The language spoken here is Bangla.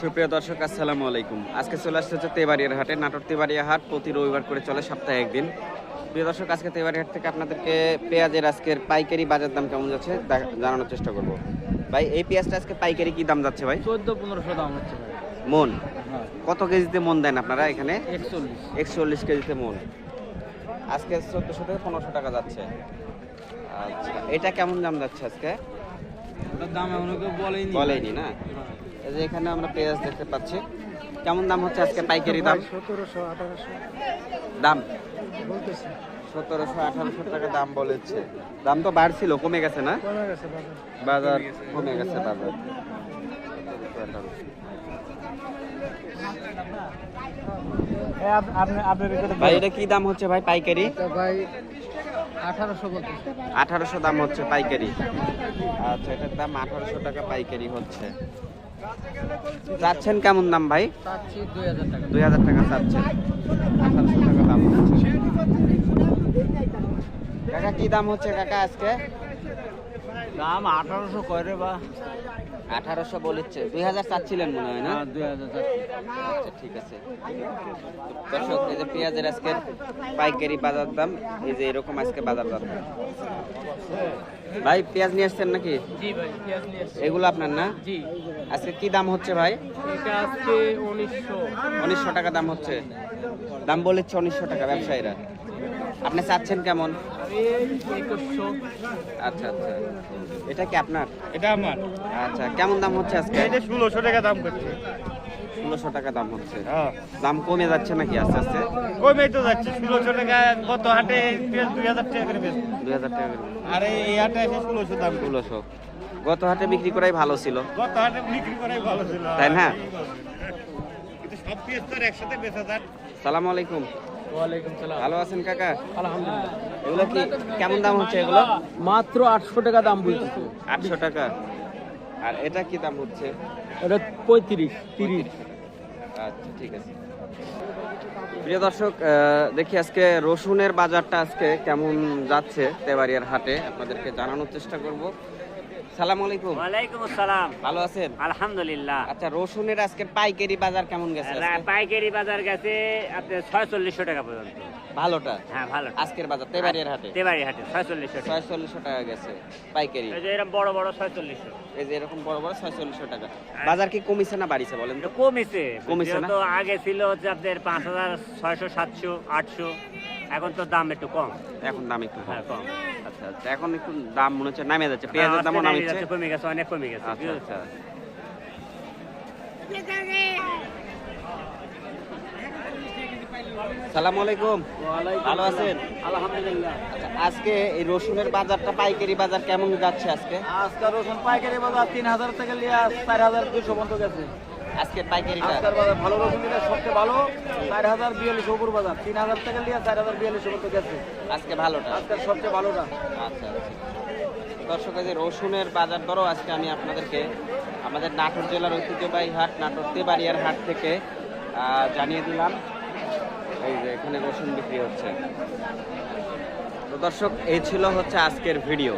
সুপ্রিয় দর্শক আসসালামু আলাইকুম। আজকে চলে আসছে হচ্ছে তেবাড়িয়ার হাটে। নাটোর তেবাড়িয়া হাট প্রতি রবিবার করে চলে সপ্তাহে একদিন। প্রিয় দর্শক আজকে তেবাড়িয়া হাট থেকে আপনাদেরকে পেঁয়াজের আজকের পাইকারি বাজার দাম কেমন যাচ্ছে জানানোর চেষ্টা করব। ভাই এই পেঁয়াজটা আজকে পাইকারি কি দাম যাচ্ছে ভাই? চোদ্দ পনেরোশো দাম হচ্ছে মন? হ্যাঁ। কত কেজিতে মন দেন আপনারা এখানে? একচল্লিশ। একচল্লিশ কেজিতে মন। আজকে চোদ্দোশো থেকে পনেরোশো টাকা যাচ্ছে। আচ্ছা এটা কেমন দাম যাচ্ছে আজকে? ওটার দাম এখনও কেউ বলেনি বলেনি না? যে এখানে আমরা পেঁয়াজ দেখতে পাচ্ছি। কেমন দাম হচ্ছে আজকে পাইকারি দাম? সতেরোশো আঠারোশো দাম? বলতেছে সতেরোশো আঠারোশো টাকা দাম বলেছে। দাম তো বাড়ছিল, কমে গেছে না? বাজার কমে গেছে, বাজার। কি দাম হচ্ছে ভাই পাইকারি? ভাই আঠারোশো দাম হচ্ছে পাইকারি। আচ্ছা এটার দাম আঠারোশো টাকা পাইকারি হচ্ছে। চাচ্ছেন কেমন দাম ভাই? দুই হাজার টাকা। দুই হাজার চাচ্ছেন। আঠারোশো টাকা দাম কাকা কি দাম হচ্ছে কাকা আজকে? দাম আঠারোশো করে বা? আঠারোশো বলেছে। দুই হাজার চাচ্ছিলেন মনে হয় না? হ্যাঁ দুই হাজার আচ্ছা ঠিক আছে। দর্শক এই যে পেঁয়াজের আজকে পাইকারি বাজার দাম এই যে এরকম আজকে বাজার দাম ভাই পেঁয়াজ নিয়ে আসছেন নাকি? জি ভাই পেঁয়াজ নিয়ে এসছি। এগুলো আপনার না? জি। আজকে কি দাম হচ্ছে ভাই? এটা আজকে টাকা দাম হচ্ছে। দাম বলেছে উনিশশো টাকা ব্যবসায়ীরা। আপনি চাচ্ছেন কেমন? আচ্ছা আচ্ছা। এটা কি আপনার? এটা আমার। আচ্ছা কেমন দাম হচ্ছে আজকে? এটা ষোলোশো টাকা দাম করছে। ষোলোশো টাকা দাম হচ্ছে। হ্যাঁ। দাম কমে যাচ্ছে নাকি আস্তে আস্তে? কমে তো যাচ্ছে। ষোলোশো টাকা গত হাটে দুই হাজার টাকা করে দুই হাজার টাকা করে। আর এই হাটে এসে ষোলোশো দাম ষোলোশো। গত হাটে বিক্রি করাই ভালো ছিল। গত হাটে বিক্রি করাই ভালো ছিল। তাই না? সালাম আলাইকুম। ভালো আছেন কাকা? আলহামদুলিল্লাহ। এগুলো কি কেমন দাম হচ্ছে এগুলো? মাত্র আটশো টাকা দাম বলতেছে। আটশো টাকা? আর এটা কি দাম হচ্ছে? এটা পঁয়ত্রিশ তিরিশ। আচ্ছা ঠিক আছে। প্রিয় দর্শক দেখি আজকে রসুনের বাজারটা আজকে কেমন যাচ্ছে তেবাড়িয়ার হাটে। আপনাদেরকে জানানোর চেষ্টা করব। সালাম আলাইকুম। ওয়ালাইকুম আসসালাম। ভালো আছেন? আলহামদুলিল্লাহ। আচ্ছা রসুনের আজকে পাইকারি বাজার কেমন গেছে পাইকারি বাজার গেছে আপনার ছয়চল্লিশশো টাকা পর্যন্ত। ভালোটা? হ্যাঁ ভালো। আজকের বাজার তেবাড়িয়ার হাটে? তেবাড়ি হাটে ছয়চল্লিশশো ছয়চল্লিশশো টাকা গেছে পাইকারি। এই যে এরকম বড় বড় ছয়চল্লিশশো। এই যে এরকম বড় বড় ছয়চল্লিশশো টাকা। বাজার কি কমিছে না বাড়িছে বলেন তো? কমিছে। কমিছে তো আগে ছিল হচ্ছে আপনার পাঁচ হাজার ছয়শো সাতশো আটশো। এখন তো দাম একটু কম। এখন দাম একটু কম। হ্যাঁ কম। আচ্ছা আচ্ছা এখন একটু দাম মনে হচ্ছে নামে যাচ্ছে পেঁয়াজের দামও আজকে নামছে যাচ্ছে, কমে গেছে অনেক কমে গেছে আচ্ছা আচ্ছা। সালাম আলাইকুম। ভালো আছেন? আলহামদুলিল্লাহ। আচ্ছা আজকে এই রসুনের বাজারটা পাইকারি বাজার কেমন যাচ্ছে আজকে? আজকাল রসুন পাইকারি বাজার তিন হাজার থেকে নিয়ে চার হাজার দুশো পর্যন্ত গেছে। আজকে পাইকারিটা ভালো রসুন সবচেয়ে ভালো চার হাজার বিয়াল্লিশ উপর বাজার। তিন হাজার থেকে নিয়ে চার হাজার বিয়াল্লিশ পর্যন্ত গেছে আজকে ভালোটা। আজকাল সবচেয়ে ভালোটা। আচ্ছা আচ্ছা। দর্শক যে রসুনের বাজার দরও আজকে আমি আপনাদেরকে আমাদের নাটোর জেলার ঐতিহ্যবাহী হাট নাটোর তেবাড়িয়ার হাট থেকে জানিয়ে দিলাম। এই যে এখানে রসুন বিক্রি হচ্ছে। তো দর্শক এই ছিল হচ্ছে আজকের ভিডিও।